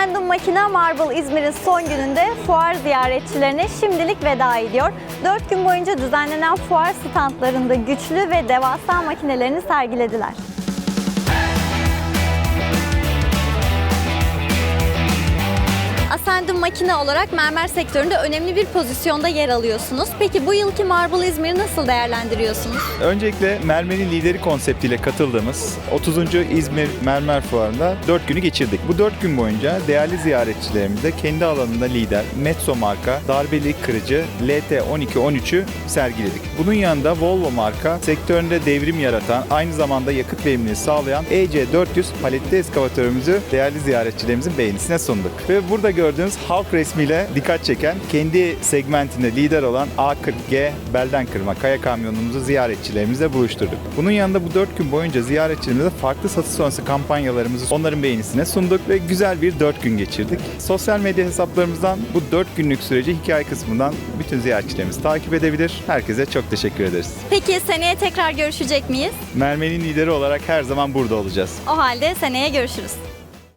Efendim Makina Marble İzmir'in son gününde fuar ziyaretçilerine şimdilik veda ediyor. 4 gün boyunca düzenlenen fuar standlarında güçlü ve devasa makinelerini sergilediler. Ascendum Makine olarak mermer sektöründe önemli bir pozisyonda yer alıyorsunuz. Peki bu yılki Marble İzmir'i nasıl değerlendiriyorsunuz? Öncelikle Mermer'in lideri konseptiyle katıldığımız 30. İzmir Mermer Fuarı'nda 4 günü geçirdik. Bu 4 gün boyunca değerli ziyaretçilerimize kendi alanında lider Metso marka darbeli kırıcı LT1213'ü sergiledik. Bunun yanında Volvo marka sektöründe devrim yaratan, aynı zamanda yakıt verimliliği sağlayan EC400 paletli eskavatörümüzü değerli ziyaretçilerimizin beğenisine sunduk. Ve burada gördüğünüz halk resmiyle dikkat çeken, kendi segmentinde lider olan A40G belden kırma kaya kamyonumuzu ziyaretçilerimizle buluşturduk. Bunun yanında bu 4 gün boyunca ziyaretçilerimize farklı satış sonrası kampanyalarımızı onların beğenisine sunduk ve güzel bir 4 gün geçirdik. Sosyal medya hesaplarımızdan bu 4 günlük süreci hikaye kısmından bütün ziyaretçilerimiz takip edebilir. Herkese çok teşekkür ederiz. Peki seneye tekrar görüşecek miyiz? Mermer'in lideri olarak her zaman burada olacağız. O halde seneye görüşürüz.